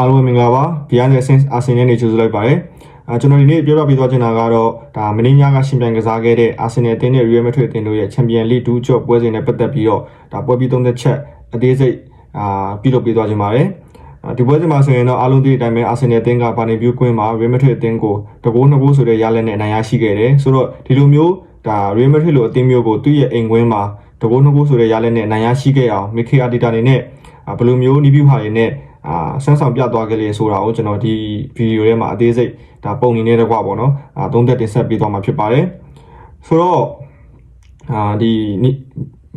အားလုံးပဲမင်္ဂလာပါ Behind the Scenes အာဆင်နယ်နေကြိုဆိုလိုက်ပါတယ်အာကျွန်တော်ဒီနေ့ပြောပြပေးသွားချင်တာကတော့ဒါမင်းညကရှင်ပြိုင်ကစားခဲ့တဲ့အာဆင်နယ်အသင်းနဲ့ Real Madrid အသင်းတို့ရဲ့ Champion League 2ကြော့ပွဲစဉ်နဲ့ပတ်သက်ပြီးတော့ဒါပွဲပြီးသုံးသက်ချက်အသေးစိတ်အာပြုလုပ်ပေးသွားချင်ပါတယ်အာဒီပွဲစဉ်မှာဆိုရင်တော့အားလုံးသိတဲ့အတိုင်းပဲအာဆင်နယ်အသင်းကဘာနေပြူးကွင်းမှာ Real Madrid အသင်းကိုတကိုးနှစ်ကိုးဆိုတဲ့ရလဒ်နဲ့အနိုင်ရရှိခဲ့တယ်ဆိုတော့ဒီလိုမျိုးဒါ Real Madrid လိုအသင်းမျိုးကိုသူ့ရဲ့အိမ်ကွင်းမှာတကိုးနှစ်ကိုးဆိုတဲ့ရလဒ်နဲ့အနိုင်ရရှိခဲ့အောင် Mikel Arteta အနေနဲ့အာဘယ်လိုမျိုးနီးပြူဟာတွေနဲ့ အာဆန်းဆောင်ပြသွားခဲ့လေဆိုတာကိုကျွန်တော်ဒီဗီဒီယိုထဲမှာအသေးစိတ်ဒါပုံနေနဲ့တကွာပေါ့နော်အာသုံးသက်တင်ဆက်ပေးသွားမှာဖြစ်ပါတယ်ဆိုတော့အာဒီ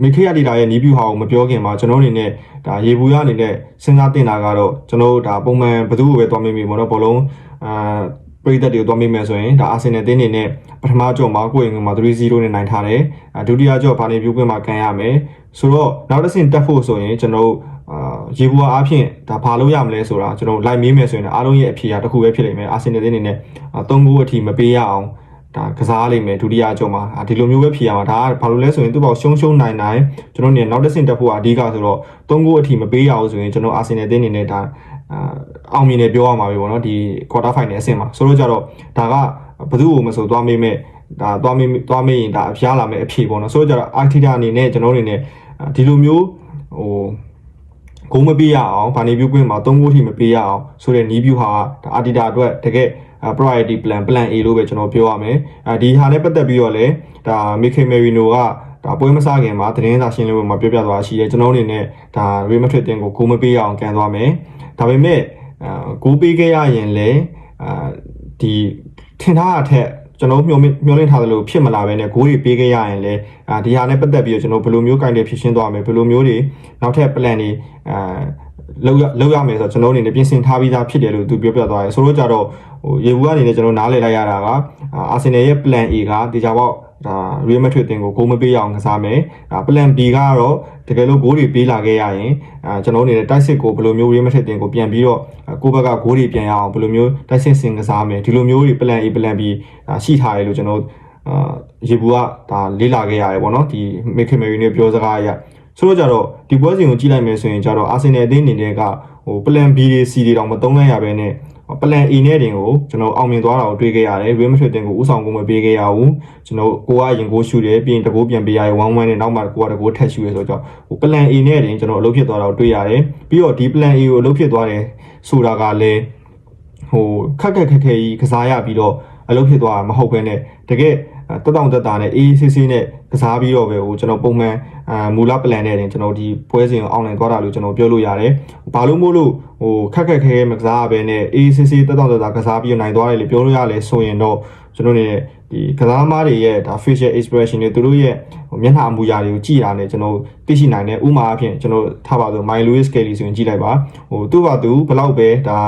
မိခေရဒေတာရဲ့နီးပြူဟာကိုမပြောခင်မှာကျွန်တော်အနေနဲ့ဒါရေဘူးရအနေနဲ့စဉ်းစားတင်တာကတော့ကျွန်တော်တို့ဒါပုံမှန်ဘယ်သူ့ကိုပဲတွားမိမိပေါ့နော်ဘောလုံးအာပရိသတ်တွေကိုတွားမိမယ်ဆိုရင်ဒါအာဆင်နယ်တင်းနေနဲ့ပထမကြော့မှာကိုယ်ရင်မှာ3-0နဲ့နိုင်ထားတယ်ဒုတိယကြော့ဘာနေပြူးကွင်းမှာကန်ရမယ်ဆိုတော့နောက်တစ်ဆင့်တက်ဖို့ဆိုရင်ကျွန်တော်တို့ အာရေဘူးအားဖြင့်ဒါဘာလို့ရမလဲဆိုတာကျွန်တော်လိုက်မေးမယ်ဆိုရင်အားလုံးရဲ့အဖြေကတစ်ခုပဲဖြစ်လိမ့်မယ်အာဆင်နယ်တင်းနေနဲ့3ဂိုးအထိမပေးရအောင်ဒါကစားလိမ့်မယ်ဒုတိယအကြောမှာဒီလိုမျိုးပဲဖြေရမှာဒါကဘာလို့လဲဆိုရင်သူ့ဘောက်ရှုံးရှုံးနိုင်နိုင်ကျွန်တော်နေနောက်တစ်ဆင့်တက်ဖို့အဓိကဆိုတော့3ဂိုးအထိမပေးရအောင်ဆိုရင်ကျွန်တော်အာဆင်နယ်တင်းနေနဲ့ဒါအာအောင်မြင်တယ်ပြောရမှာပဲပေါ့နော်ဒီ quarter final အဆင့်မှာဆိုတော့ကြတော့ဒါကဘယ်သူ့ကိုမဆိုသွားမေးမဲ့ဒါသွားမေးသွားမေးရင်ဒါရလာမယ်အဖြေပေါ့နော်ဆိုတော့ကြတော့အာတီတာအနေနဲ့ကျွန်တော်အနေနဲ့ဒီလိုမျိုးဟို ဂုံးမပေးရအောင်ဗာနေပြူးကွင်းမှာ3ဂိုးထိမပေးရအောင်ဆိုတဲ့နီးဗျူဟာဒါအာတီတာအတွက်တကယ် priority plan plan A လို့ပဲကျွန်တော်ပြောရမယ်အဲဒီဟာနဲ့ပတ်သက်ပြီးတော့လည်းဒါမီခေမရီနိုကဒါပွဲမစားခင်မှာသတင်းစာရှင်းလင်းပွဲမှာပြောပြသွားရှိတယ်ကျွန်တော်အနေနဲ့ဒါ Real Madrid တင်ကိုဂိုးမပေးအောင်ကန်သွားမယ်ဒါပေမဲ့အာဂိုးပေးခဲ့ရရင်လည်းအာဒီထင်ထားတာထက် ကျွန်တော်မျှော်မျှော်လင့်ထားသလိုဖြစ်မလာဘဲနဲ့ဂိုးတွေပေးခဲ့ရရင်လည်းအာဒီဟာနဲ့ပတ်သက်ပြီးတော့ကျွန်တော်ဘယ်လိုမျိုးကင်တယ်ဖြစ်ရှင်းသွားမယ်ဘယ်လိုမျိုးတွေနောက်ထပ် plan တွေအာလောက်ရလောက်ရမယ်ဆိုတော့ကျွန်တော်အနေနဲ့ပြင်ဆင်ထားပြီးသားဖြစ်တယ်လို့သူပြောပြသွားတယ်ဆိုတော့ကြတော့ဟိုရေဘူးကနေလည်းကျွန်တော်နားလည်လိုက်ရတာကအာဆင်နယ်ရဲ့ plan A ကတေချာပေါက် ဒါ Real Madrid တင်ကိုဂိုးမပေးအောင်ကစားမယ်ဒါ plan B ကတော့တကယ်လို့ဂိုးတွေပေးလာခဲ့ရရင်အာကျွန်တော်အနေနဲ့တိုက်စစ်ကိုဘယ်လိုမျိုး Real Madrid တင်ကိုပြန်ပြီးတော့ကိုယ့်ဘက်ကဂိုးတွေပြန်ရအောင်ဘယ်လိုမျိုးတိုက်စစ်စင်ကစားမယ်ဒီလိုမျိုးတွေ plan A plan B ရှိထားတယ်လို့ကျွန်တော်အာရေဘူးကဒါလေးလာခဲ့ရတယ်ပေါ့နော်ဒီ Mikel Merino ပြောစကားအရဆိုတော့ကြတော့ဒီပွဲစဉ်ကိုကြည့်လိုက်မယ်ဆိုရင်ကြတော့အာဆင်နယ်အသင်းအနေနဲ့ကဟို plan B တွေ C တွေတောင်မသုံးလိုက်ရဘဲနဲ့ plan A နဲ့တင်ကိုကျွန်တော်အောင်မြင်သွားတာကိုတွေ့ခဲ့ရတယ် Real Madrid တင်ကိုဥဆောင်ကုန်မပေးခဲ့ရဘူးကျွန်တော်ကိုကရင်ကိုရှူတယ်ပြီးရင်တကိုးပြန်ပေးရတယ်1-1နဲ့နောက်မှကိုကတကိုးထက်ရှူရဆိုတော့ဟို plan A နဲ့တင်ကျွန်တော်အလုပ်ဖြစ်သွားတာကိုတွေ့ရတယ်ပြီးတော့ဒီ plan A ကိုအလုပ်ဖြစ်သွားတယ်ဆိုတာကလည်းဟိုခက်ခက်ခက်ခဲကြီးကစားရပြီးတော့အလုပ်ဖြစ်သွားတာမဟုတ်ဘဲနဲ့တကယ် တက်တောင့်တက်တာနဲ့အေးဆေးဆေးနဲ့ကစားပြီးတော့ပဲဟိုကျွန်တော်ပုံမှန်အာမူလ plan နဲ့တင်ကျွန်တော်ဒီပွဲစဉ်ကိုအောင်နိုင်သွားတာလို့ကျွန်တော်ပြောလို့ရတယ်။ဘာလို့မို့လို့ဟိုခက်ခက်ခဲခဲမကစားရဘဲနဲ့အေးဆေးဆေးတက်တောင့်တက်တာကစားပြီးနိုင်သွားတယ်လို့ပြောလို့ရလဲဆိုရင်တော့ကျွန်တော်နေတဲ့ဒီကစားသမားတွေရဲ့ဒါ facial expression တွေသူတို့ရဲ့ဟိုမျက်နှာအမူအရာတွေကိုကြည့်တာနဲ့ကျွန်တော်သိရှိနိုင်တယ်ဥမာအဖြစ်ကျွန်တော်ထားပါဆို My Lewis Kelly ဆိုရင်ကြည့်လိုက်ပါဟိုသူ့ဘာသူဘလောက်ပဲဒါ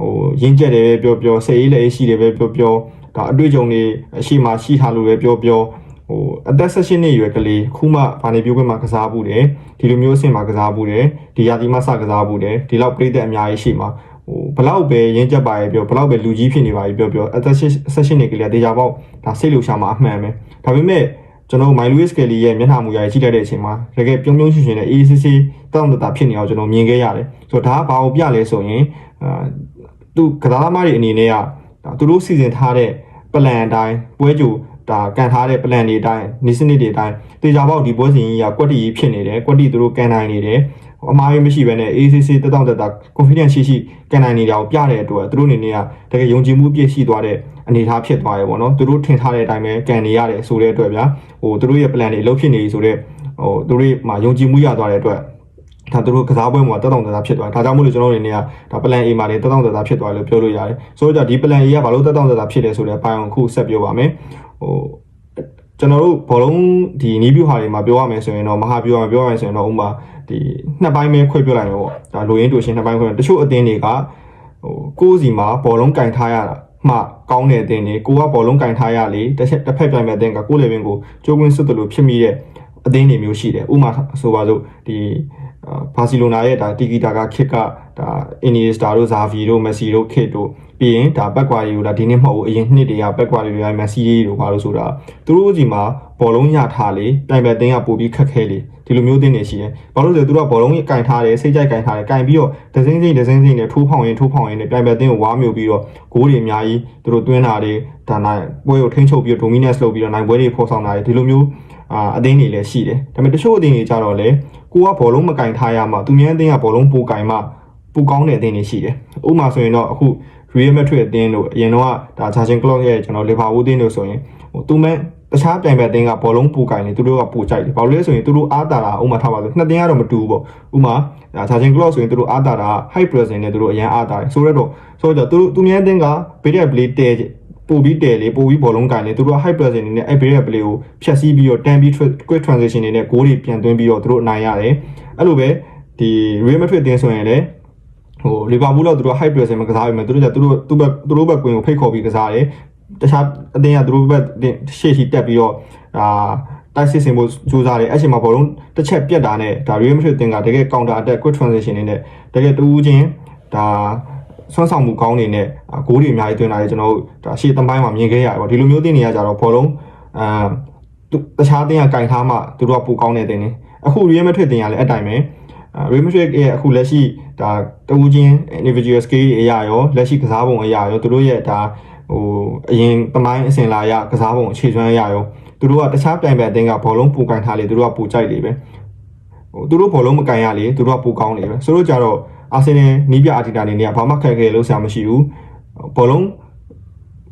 ဟိုရင်းကျက်တယ်ပဲပြောပြောစိတ်အေးလည်းရှိတယ်ပဲပြောပြော ဒါအတွေ့အကြုံတွေအရှိမှရှိထားလို့ပဲပြောပြောဟိုအသက်16နှစ်ရွယ်ကလေးခုမှဗာနေပြိုးခွင့်မှာကစားဘူးတယ်ဒီလိုမျိုးအဆင့်မှာကစားဘူးတယ်ဒီရာသီမှာစကစားဘူးတယ်ဒီလောက်ပြည့်တဲ့အများကြီးရှိမှာဟိုဘလောက်ပဲရင်းချက်ပါရဲ့ပြောဘလောက်ပဲလူကြီးဖြစ်နေပါရဲ့ပြောပြောအသက်16နှစ်ကလေးတေချာပေါက်ဒါစိတ်လှုပ်ရှားမှာအမှန်ပဲဒါပေမဲ့ကျွန်တော်မိုင်လူးစ်ကယ်လီရဲ့မျက်နှာမူရာကြီးကြည့်လိုက်တဲ့အချိန်မှာတကယ်ပြုံးပြုံးရွှင်ရွှင်နဲ့ ACC တောင်းတတာဖြစ်နေအောင်ကျွန်တော်မြင်ခဲ့ရတယ်ဆိုတော့ဒါကဘာကိုပြလဲဆိုရင်အာသူကစားသမားတွေအနေနဲ့က ဒါသူတို့စီစဉ်ထားတဲ့ plan အတိုင်းပွဲကြိုဒါကန်ထားတဲ့ plan တွေအတိုင်းနေစနစ်တွေအတိုင်းတေချာပေါက်ဒီပွဲစဉ်ကြီးကကွက်တီကြီးဖြစ်နေတယ်ကွက်တီသူတို့ကန်နိုင်နေတယ်အမားကြီးမရှိဘဲနဲ့ ACC တက်တောင့်တက်တာ confidence ရှိရှိကန်နိုင်နေတာကိုပြတဲ့အတွက်သူတို့အနေနဲ့ကတကယ်ယုံကြည်မှုပြည့်ရှိသွားတဲ့အနေအထားဖြစ်သွားရေပေါ့နော်သူတို့ထင်ထားတဲ့အတိုင်းပဲကန်နေရတယ်ဆိုတဲ့အတွက်ဗျာဟိုသူတို့ရဲ့ plan တွေအလုပ်ဖြစ်နေပြီဆိုတော့ဟိုသူတို့မှာယုံကြည်မှုရသွားတဲ့အတွက် ဒါသူတို့ကစားပွဲမှာတက်တောင့်တက်တာဖြစ်သွားတယ်ဒါကြောင့်မို့လို့ကျွန်တော်တို့အနေနဲ့ကဒါ plan A မှာလည်းတက်တောင့်တက်တာဖြစ်သွားတယ်လို့ပြောလို့ရတယ်ဆိုတော့ဒီ plan A ကဘာလို့တက်တောင့်တက်တာဖြစ်လဲဆိုတဲ့ပိုင်းအောင်ခုဆက်ပြောပါမယ်ဟိုကျွန်တော်တို့ဘောလုံးဒီနီးပြူဟာတွေမှာပြောရမယ်ဆိုရင်တော့မဟာပြူဟာပြောရမယ်ဆိုရင်တော့ဥမာဒီနှစ်ပိုင်းပဲခွဲပြောလိုက်မယ်ပေါ့ဒါလိုရင်းတူရှင်နှစ်ပိုင်းခွဲတချို့အသင်းတွေကဟိုကိုးစီမှာဘောလုံးကင်ထားရတာမှကောင်းတဲ့အသင်းတွေကိုကဘောလုံးကင်ထားရလေတစ်ချက်တစ်ဖက်ပြိုင်မဲ့အသင်းကကိုးလေပင်ကိုကျိုးကွင်းစွတ်တယ်လို့ဖြစ်မိတဲ့အသင်းတွေမျိုးရှိတယ်ဥမာဆိုပါစို့ဒီ ဘာစီလိုနာရဲ့ဒါတီကီတာကခစ်ကဒါအင်နီစတာတို့ဇာဗီတို့မက်ဆီတို့ခစ်တို့ပြီးရင်ဒါဘက်ကွာရီကိုဒါဒီနေ့မဟုတ်ဘူးအရင်နှစ်တည်းကဘက်ကွာရီတွေကမက်ဆီတို့ဘာလို့ဆိုတာသူတို့စီမှာဘောလုံးရထားလေတိုင်ပဲတင်းကပို့ပြီးခက်ခဲလေဒီလိုမျိုးတင်းနေရှိတယ်ဘာလို့လဲဆိုတော့သူတို့ကဘောလုံးကြီးကင်ထားတယ်စိတ်ကြိုက်ကင်ထားတယ်ကင်ပြီးတော့ဒဇင်းစိမ့်ဒဇင်းစိမ့်နဲ့ထိုးဖောင်ရင်ထိုးဖောင်ရင်နဲ့တိုင်ပဲတင်းကိုဝါမျိုးပြီးတော့ဂိုးတွေအများကြီးသူတို့သွင်းတာတွေဒါနိုင်ပွဲကိုထိန်းချုပ်ပြီးတော့ dominance လုပ်ပြီးတော့နိုင်ပွဲတွေဖော်ဆောင်တာတွေဒီလိုမျိုးအာအသင်းတွေလည်းရှိတယ်ဒါပေမဲ့တချို့အသင်းတွေကြတော့လေ ကိုကဘောလုံးမကင်ထားရမှသူများအသင်းကဘောလုံးပိုကင်မှပူကောင်းတဲ့အသင်းတွေရှိတယ်ဥပမာဆိုရင်တော့အခု Real Madrid အသင်းတို့အရင်တော့ဒါ Jurgen Klopp ရဲ့ကျွန်တော် Liverpool အသင်းတို့ဆိုရင်ဟိုသူမဲ့တခြားပြိုင်ဘက်အသင်းကဘောလုံးပူကင်နေသူတို့ကပူကြိုက်တယ်ဘာလို့လဲဆိုရင်သူတို့အားတာတာဥမာထားပါဆိုနှစ်သင်းကတော့မတူဘူးပေါ့ဥမာဒါ Jurgen Klopp ဆိုရင်သူတို့အားတာတာ high pressing နဲ့သူတို့အရင်အားတာတယ်ဆိုတော့ဆိုတော့သူတို့သူများအသင်းကဘေးရက် play တဲ ပို့ပြီးတဲလေပို့ပြီးဘောလုံးကင်လေသူတို့က high pressing နေနဲ့အဲ့ဘေးရက် play ကိုဖြတ်စည်းပြီးတော့တန်းပြီး quick transition နေနဲ့ဂိုးတွေပြန်သွင်းပြီးတော့သူတို့အနိုင်ရတယ်အဲ့လိုပဲဒီ Real Madrid အသင်းဆိုရင်လည်းဟိုလီဗာပူးတော့သူတို့ high pressing မကစားဘူးမယ်သူတို့ကသူတို့သူ့ဘက်သူတို့ဘက်ကွင်းကိုဖိတ်ခေါ်ပြီးကစားတယ်တခြားအတင်းကသူတို့ဘက်ရှေ့ရှိတက်ပြီးတော့ဒါတိုက်စစ်စင်ဖို့ကြိုးစားတယ်အဲ့ချိန်မှာဘောလုံးတစ်ချက်ပြတ်တာနဲ့ဒါ Real Madrid တင်ကတကယ် counter attack quick transition နေနဲ့တကယ်တူးချင်းဒါ ဆွမ်းဆောင်မှုကောင်းနေနဲ့ဂိုးတွေအများကြီးသွင်းလာတယ်ကျွန်တော်တို့ဒါရှေ့တပိုင်းမှာမြင်ခဲ့ရတယ်ပေါ့ဒီလိုမျိုးတင်နေရကြတော့ဘောလုံးအာတခြားတင်ကကင်ထားမှသူတို့ကပိုကောင်းနေတယ်နေအခု Real Madrid တင်ကလည်းအတိုင်းပဲ Real Madrid ရဲ့အခုလက်ရှိဒါတူးချင်း individual skill တွေအရာရောလက်ရှိကစားပုံအရာရောသူတို့ရဲ့ဒါဟိုအရင်တမိုင်းအစဉ်လာရကစားပုံအခြေကျွမ်းအရာရောသူတို့ကတခြားပြိုင်ဘက်အသင်းကဘောလုံးပူကန်ထားလေသူတို့ကပူကြိုက်လေပဲဟိုသူတို့ဘောလုံးမကန်ရလေသူတို့ကပူကောင်းလေပဲဆိုတော့ကြတော့ အာဆင်နယ်နီးပြအာတီတာနေနေကဘာမှခက်ခဲလို့ဆရာမရှိဘူးဘောလုံး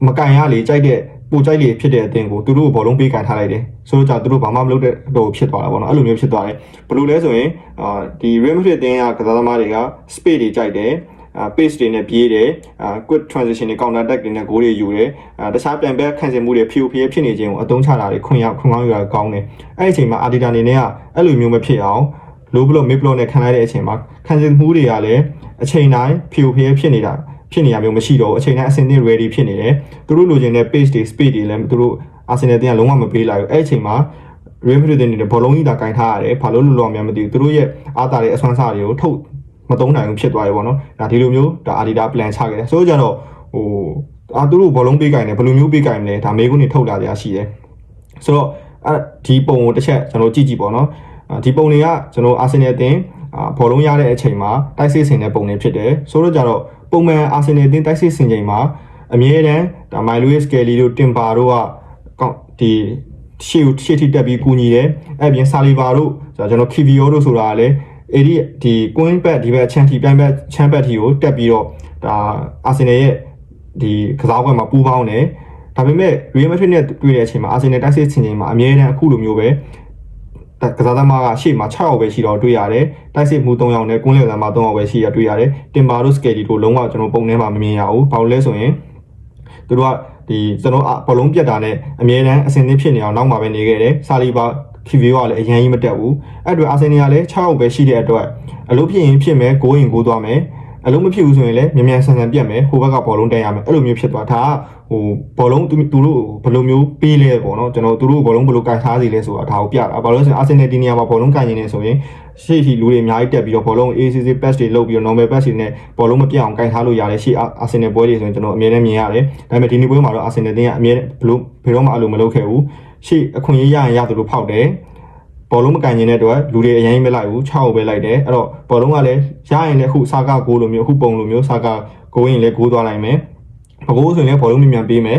မကန်ရလေကြိုက်တဲ့ပူကြိုက်လေဖြစ်တဲ့အသင်းကိုသူတို့ဘောလုံးပေးကန်ထားလိုက်တယ်ဆိုတော့ကြသူတို့ဘာမှမလုပ်တဲ့တော့ဖြစ်သွားတာပေါ့နော်အဲ့လိုမျိုးဖြစ်သွားတယ်ဘယ်လိုလဲဆိုရင်အာဒီ Real Madrid အသင်းကကစားသမားတွေက space တွေကြိုက်တယ်အာ pace တွေနဲ့ပြေးတယ်အာ quick transition တွေ counter attack တွေနဲ့ goal တွေယူတယ်အာတခြားပြန်ဘက်ခံစင်မှုတွေဖြူဖြေးဖြစ်နေခြင်းကိုအသုံးချတာတွေခွင့်ရခွင့်ကောင်းယူတာကောင်းတယ်အဲ့ဒီအချိန်မှာ Adidas အနေနဲ့ကအဲ့လိုမျိုးမဖြစ်အောင် low block mid block နဲ့ခံလိုက်တဲ့အချိန်မှာခံစင်မှုတွေကလည်းအချိန်တိုင်းဖြူဖြေးဖြစ်နေတာဖြစ်နေရမျိုးမရှိတော့ဘူးအချိန်တိုင်းအစင်းသင့် ready ဖြစ်နေတယ်သူတို့လိုချင်တဲ့ pace တွေ speed တွေလည်းသူတို့ Arsenal တင်ကလုံးဝမပေးလိုက်ဘူးအဲ့ဒီအချိန်မှာ Real Madrid တင်နေတဲ့ဘောလုံးကြီးတာကင်ထားရတယ်ဘာလို့လို့လို့မှမသိဘူးသူတို့ရဲ့အားတာတဲ့အဆွမ်းစားတွေကိုထုတ်မတုံးနိုင်ဘူးဖြစ်သွားရေပေါ့နော်ဒါဒီလိုမျိုးဒါ Adidas plan ချခဲ့တယ်ဆိုတော့ကြတော့ဟိုအာသူတို့ဘောလုံးပေးကင်တယ်ဘယ်လိုမျိုးပေးကင်မလဲဒါမေးခွန်းတွေထုတ်လာကြရှိတယ်ဆိုတော့အဲဒီပုံကိုတစ်ချက်ကျွန်တော်ကြည့်ကြည့်ပေါ့နော် ဒီပုံတွေကကျွန်တော်အာဆင်နယ်အသင်းဘောလုံးရတဲ့အချိန်မှာတိုက်စစ်ဆင်တဲ့ပုံတွေဖြစ်တယ်ဆိုတော့ကြတော့ပုံမှန်အာဆင်နယ်အသင်းတိုက်စစ်ဆင်ချိန်မှာအမြဲတမ်းဒါမိုင်လူးစ်ကယ်လီတို့တင်ပါတို့ကဒီရှေ့ရှေ့ထိတက်ပြီးကူညီတယ်အဲ့ပြင်ဆာလီဗာတို့ကျွန်တော်ခီဗီယိုတို့ဆိုတာလည်းအဲ့ဒီဒီကွင်းဘက်ဒီဘက်ချန်တီပြန်ဘက်ချန်ဘက်တီကိုတက်ပြီးတော့ဒါအာဆင်နယ်ရဲ့ဒီကစားပွဲမှာပူးပေါင်းတယ်ဒါပေမဲ့ Real Madrid နဲ့တွေ့တဲ့အချိန်မှာအာဆင်နယ်တိုက်စစ်ဆင်ချိန်မှာအမြဲတမ်းအခုလိုမျိုးပဲ ကစားသမားကရှေ့မှာ6ယောက်ပဲရှိတော့တွေ့ရတယ်တိုက်စစ်မှု3ယောက်နဲ့ကွင်းလယ်သမား3ယောက်ပဲရှိရတွေ့ရတယ်တင်ပါတို့စကယ်လီတို့လုံးဝကျွန်တော်ပုံထဲမှာမမြင်ရဘူးဘာလို့လဲဆိုရင်သူတို့ကဒီကျွန်တော်ဘလုံးပြတ်တာနဲ့အမြဲတမ်းအစင်သင်းဖြစ်နေအောင်နောက်မှာပဲနေခဲ့တယ်ဆာလီဘာခီဗီယိုကလည်းအရင်ကြီးမတက်ဘူးအဲ့အတွက်အာဆင်နယ်ကလည်း6ယောက်ပဲရှိတဲ့အတွက်အလုပ်ဖြစ်ရင်ဖြစ်မယ်ဂိုးရင်ဂိုးသွားမယ် အလုံးမဖြစ်ဘူးဆိုရင်လည်းမြန်မြန်ဆန်ဆန်ပြတ်မယ်ဟိုဘက်ကဘောလုံးတက်ရမယ်အဲ့လိုမျိုးဖြစ်သွားဒါကဟိုဘောလုံးသူတို့ဘယ်လိုမျိုးပေးလဲပေါ့နော်ကျွန်တော်သူတို့ဘောလုံးဘယ်လိုကန်ထားစီလဲဆိုတာဒါကိုပြတာဘာလို့လဲဆိုရင်အာဆင်နယ်ဒီနေရာမှာဘောလုံးကန်နေနေဆိုရင်ရှေ့ထီလူတွေအများကြီးတက်ပြီးတော့ဘောလုံး ACC pass တွေလုပ်ပြီးတော့ normal pass တွေနဲ့ဘောလုံးမပြတ်အောင်ကန်ထားလို့ရတယ်ရှေ့အာဆင်နယ်ပွဲတွေဆိုရင်ကျွန်တော်အမြဲတမ်းမြင်ရတယ်ဒါပေမဲ့ဒီနေ့ပွဲမှာတော့အာဆင်နယ်တင်းကအမြဲဘလို့ဘယ်တော့မှအလိုမလုပ်ခဲ့ဘူးရှေ့အခွင့်အရေးရရင်ရသလိုဖောက်တယ် ဘောလုံးမကန်ရင်တဲ့အတွက်လူတွေအရင်မလိုက်ဘူး6ကိုပဲလိုက်တယ်အဲ့တော့ဘောလုံးကလည်းရရင်လည်းအခုစာကဂိုးလိုမျိုးအခုပုံလိုမျိုးစာကဂိုးရင်လည်းဂိုးသွားနိုင်မယ်ဘကိုးဆိုရင်လည်းဘောလုံးမြန်မြန်ပေးမယ်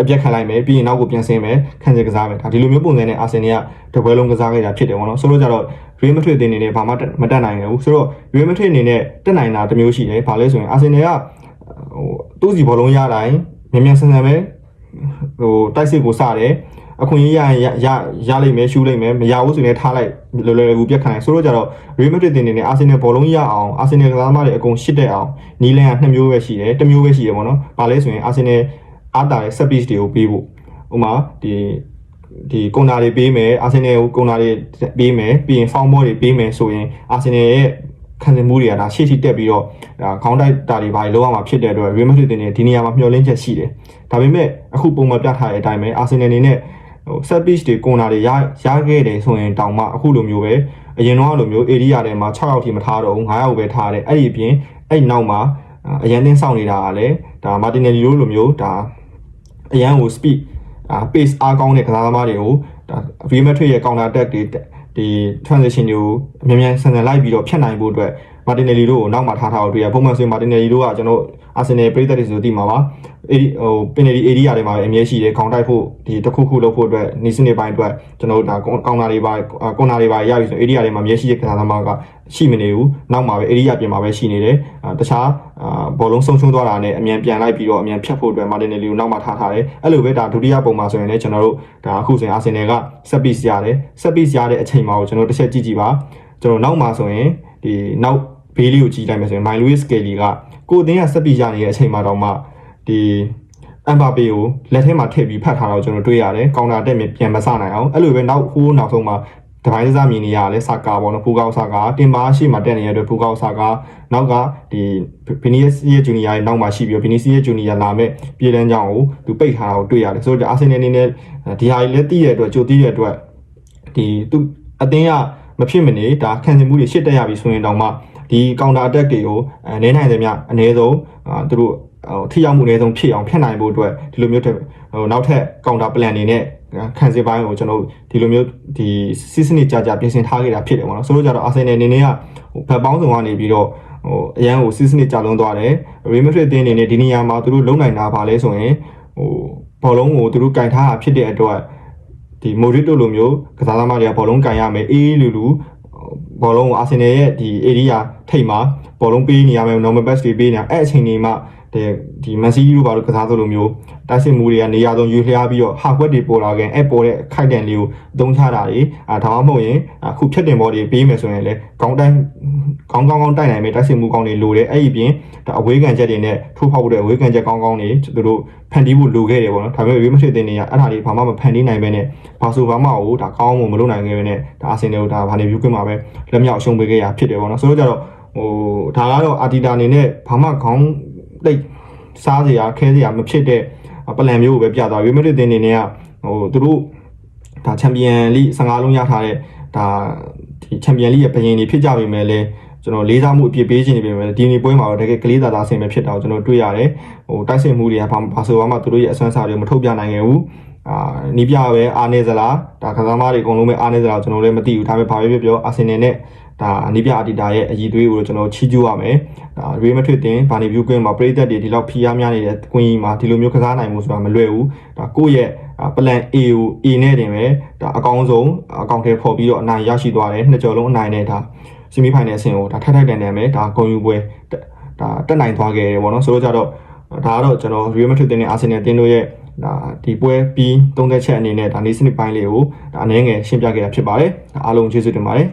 အပြက်ခံလိုက်မယ်ပြီးရင်နောက်ကိုပြန်ဆင်းမယ်ခံစစ်ကစားမယ်ဒါဒီလိုမျိုးပုံစံနဲ့အာဆင်နယ်ကတပွဲလုံးကစားခဲ့တာဖြစ်တယ်ပေါ့နော်ဆိုတော့ကြတော့ Real Madrid တင်နေနဲ့ဘာမှမတက်နိုင်ဘူးဆိုတော့ Real Madrid အနေနဲ့တက်နိုင်တာတစ်မျိုးရှိတယ်ဘာလဲဆိုရင်အာဆင်နယ်ကဟိုသူ့စီဘောလုံးရတိုင်းမြန်မြန်ဆန်ဆန်ပဲဟိုတိုက်စစ်ကိုစတယ် အခွင့်အရေးရရရရလိမ့်မယ်ရှူလိမ့်မယ်မရဘူးဆိုရင်ထားလိုက်လောလောလကူပြတ်ခံလိုက်ဆိုတော့ကြတော့ Real Madrid တင်နေနဲ့အာဆင်နယ်ဘောလုံးရအောင်အာဆင်နယ်ကစားသမားတွေအကုန်ရှစ်တဲ့အောင်နီလန်ကနှစ်မျိုးပဲရှိတယ်တစ်မျိုးပဲရှိတယ်ပေါ့နော်။ဘာလဲဆိုရင်အာဆင်နယ်အားတာတဲ့ set piece တွေကိုပေးဖို့ဥမာဒီဒီကွန်နာတွေပေးမယ်အာဆင်နယ်ကိုကွန်နာတွေပေးမယ်ပြီးရင် form ball တွေပေးမယ်ဆိုရင်အာဆင်နယ်ရဲ့ခံစားမှုတွေကဒါရှေ့ထိတက်ပြီးတော့ဒါခေါင်းတိုက်တာတွေဘာတွေလောက်အောင်ဖြစ်တဲ့အတွက် Real Madrid တင်နေဒီနေရာမှာမျှော်လင့်ချက်ရှိတယ်။ဒါပေမဲ့အခုပုံမှန်ပြထားတဲ့အတိုင်းပဲအာဆင်နယ်အနေနဲ့ ဟို set piece တွေကွန်နာတွေရရခဲ့တယ်ဆိုရင်တောင်မှအခုလိုမျိုးပဲအရင်တော့လိုမျိုး area ထဲမှာ6ယောက်ထိမထားတော့ဘူး9ယောက်ပဲထားတယ်အဲ့ဒီအပြင်အဲ့နောက်မှာအရန်တင်းစောင့်နေတာကလည်းဒါမာတင်နယ်လီလိုလိုမျိုးဒါအရန်ကို speed ဒါ pace အားကောင်းတဲ့ကစားသမားတွေကိုဒါ Real Madrid ရဲ့ counter attack တွေဒီ transition တွေကိုအမြန်မြန်ဆန်ဆန်လိုက်ပြီးတော့ဖြတ်နိုင်ဖို့အတွက်မာတင်နယ်လီတို့ကိုနောက်မှထားထားအောင်တွေ့ရပုံမှန်ဆိုရင်မာတင်နယ်လီတို့ကကျွန်တော် အာဆင်နယ်ပရိသတ်တွေဆိုသိမှာပါအေဒီဟိုပင်နယ်လီ area တွေမှာပဲအမြဲရှိတယ်ခေါင်းတိုက်ဖို့ဒီတစ်ခုခုလုပ်ဖို့အတွက်နေစနစ်ပိုင်းအတွက်ကျွန်တော်တို့ဒါကောင်တာတွေပါကွန်နာတွေပါရပြီဆို area တွေမှာအမြဲရှိတဲ့ကစားသမားကရှိမနေဘူးနောက်မှာပဲ area ပြင်မှာပဲရှိနေတယ်တခြားဘောလုံးဆုံးရှုံးသွားတာနဲ့အမြန်ပြန်လိုက်ပြီးတော့အမြန်ဖြတ်ဖို့အတွက်မာတင်နယ်လီကိုနောက်မှထားထားတယ်အဲ့လိုပဲဒါဒုတိယပုံမှာဆိုရင်လည်းကျွန်တော်တို့ဒါအခုဆိုရင်အာဆင်နယ်ကဆက်ပြီးရတယ်ဆက်ပြီးရတဲ့အချိန်မှာကိုကျွန်တော်တစ်ချက်ကြည့်ကြည့်ပါကျွန်တော်နောက်မှာဆိုရင်ဒီနောက်ဘေးလေးကိုကြည့်လိုက်မယ်ဆိုရင် My Louis Skelly က ကိုအတင်းကဆက်ပြီးရနေတဲ့အချိန်မှာတော့မှဒီအမ်ဘာပေကိုလက်ထဲမှာထည့်ပြီးဖတ်ထားတော့ကျွန်တော်တွေ့ရတယ်။ကောင်တာတက်ပြန်မစနိုင်အောင်အဲ့လိုပဲနောက်ဟိုးနောက်ဆုံးမှာတပိုင်းစားမြင်နေရလဲစာကာပေါ့နော်ဖူကောက်စာကာတင်ပါရှိမှတက်နေတဲ့အတွက်ဖူကောက်စာကာနောက်ကဒီဗီနီစီယာဂျူနီယာရဲ့နောက်မှာရှိပြီးဗီနီစီယာဂျူနီယာလာမဲ့ပြည်တန်းကြောင်းကိုသူပိတ်ထားတာကိုတွေ့ရတယ်ဆိုတော့အာဆင်နယ်အနေနဲ့ဒီဟာကြီးလည်းတည်ရတဲ့အတွက်ကြိုတည်ရတဲ့အတွက်ဒီသူအတင်းကမဖြစ်မနေဒါခံစင်မှုတွေရှစ်တက်ရပြီဆိုရင်တောင်မှ ဒီ counter attack တွေကိုအနေနိုင်သမျှအနည်းဆုံးသူတို့ဟိုထိရောက်မှုအနည်းဆုံးဖြစ်အောင်ဖြတ်နိုင်ဖို့အတွက်ဒီလိုမျိုးဟိုနောက်ထပ် counter plan တွေနဲ့ခံစစ်ပိုင်းကိုကျွန်တော်ဒီလိုမျိုးဒီစစ်စနစ်ကြကြပြင်ဆင်ထားခဲ့တာဖြစ်တယ်ပေါ့နော်ဆိုတော့ကြတော့အာဆင်နယ်အနေနဲ့ကဟိုဘက်ပေါင်းစုံကနေပြီးတော့ဟိုအရန်ကိုစစ်စနစ်ကြလုံးသွားတယ်ရီမက်ဒရစ်တင်းအနေနဲ့ဒီနေရာမှာသူတို့လုံနိုင်တာပါလဲဆိုရင်ဟိုဘောလုံးကိုသူတို့ကင်ထားတာဖြစ်တဲ့အတွက်ဒီမိုဒရစ်တို့လိုမျိုးကစားသမားတွေကဘောလုံးကင်ရမယ်အေးလူလူ ဘောလုံးကိုအာဆင်နယ်ရဲ့ဒီ area ထိပ်မှာဘောလုံးပေးနေရမယ် normal pass တွေပေးနေအဲ့အချိန်တွေမှာ ဒီဒီမန်စီးတို့ဘာလို့ကစားသလိုမျိုးတိုက်စစ်မှုတွေကနေရာဆုံးရွေးလျားပြီးတော့ဟာကွက်တွေပေါ်လာခင်အဲ့ပေါ်တဲ့ခိုက်တန်လေးကိုအသုံးချတာတွေအာဒါမှမဟုတ်ရင်အခုဖြတ်တင်ဘောတွေပေးမယ်ဆိုရင်လည်းကောင်းတိုင်းကောင်းကောင်းကောင်းတိုက်နိုင်မယ်တိုက်စစ်မှုကောင်းတွေလိုတယ်အဲ့ဒီပြင်ဒါအဝေးကန်ချက်တွေနဲ့ထိုးဖောက်ဖို့တဲ့အဝေးကန်ချက်ကောင်းကောင်းတွေသူတို့ဖန်တီးဖို့လိုခဲ့တယ်ပေါ့နော်ဒါပေမဲ့ဝေးမဖြစ်တဲ့နေရအဲ့ဒါတွေဘာမှမဖန်တီးနိုင်ပဲနဲ့ဘာဆိုဘာမှဟိုဒါကောင်းမှမလုပ်နိုင်ခဲ့ပဲနဲ့ဒါအဆင်တွေကိုဒါဘာနေပြုခွင့်မှာပဲလက်မြောက်အရှုံးပေးခဲ့ရဖြစ်တယ်ပေါ့နော်ဆိုတော့ကြတော့ဟိုဒါကတော့အာတီတာအနေနဲ့ဘာမှခေါင်း တိတ်စားစရာခဲစရာမဖြစ်တဲ့ပလန်မျိုးကိုပဲပြသွားပြီးမလို့တင်နေနေကဟိုသူတို့ဒါချန်ပီယံလိ15လုံးရထားတဲ့ဒါဒီချန်ပီယံလိရဲ့ဘယင်တွေဖြစ်ကြပြီမဲ့လဲကျွန်တော်လေးစားမှုအပြည့်ပေးခြင်းနေပြီမဲ့ဒီနေ့ပွဲမှာတော့တကယ်ကလေးသားသားဆင်ပဲဖြစ်တာကိုကျွန်တော်တွေ့ရတယ်ဟိုတိုက်စစ်မှုတွေကဘာဘာဆိုမှသူတို့ရဲ့အစွမ်းစားတွေမထုတ်ပြနိုင်ခဲ့ဘူးအာနီးပြပဲအားနေသလားဒါကစားသမားတွေအကုန်လုံးပဲအားနေသလားကျွန်တော်လည်းမသိဘူးဒါပေမဲ့ဘာပဲပြောပြောအာဆင်နယ်နဲ့ ဒါနီးပြအတီတာရဲ့အည်သွေးကိုကျွန်တော်ချီးကျူးရမယ်ဒါရီမက်ထရစ်တင်ဘာနီဗျူးကွင်းမှာပရိသတ်တွေဒီလောက်ဖိအားများနေတဲ့ကွင်းကြီးမှာဒီလိုမျိုးကစားနိုင်မှုဆိုတာမလွယ်ဘူးဒါကိုယ့်ရဲ့ plan A ကို A နဲ့တင်ပဲဒါအကောင်းဆုံးအကောင့်ထဲပေါ်ပြီးတော့အနိုင်ရရှိသွားတယ်နှစ်ကြော်လုံးအနိုင်နဲ့ဒါဆီမီဖိုင်နယ်အဆင့်ကိုဒါထိုက်ထိုက်တန်တန်ပဲဒါဂုံယူပွဲဒါတက်နိုင်သွားခဲ့တယ်ပေါ့နော်ဆိုတော့ကြတော့ဒါကတော့ကျွန်တော် Real Madrid တင်တဲ့ Arsenal တင်တို့ရဲ့ဒါဒီပွဲပြီးသုံးသက်ချက်အနေနဲ့ဒါနေ့စနစ်ပိုင်းလေးကိုဒါအနေငယ်ရှင်းပြခဲ့တာဖြစ်ပါတယ်အားလုံးကျေးဇူးတင်ပါတယ်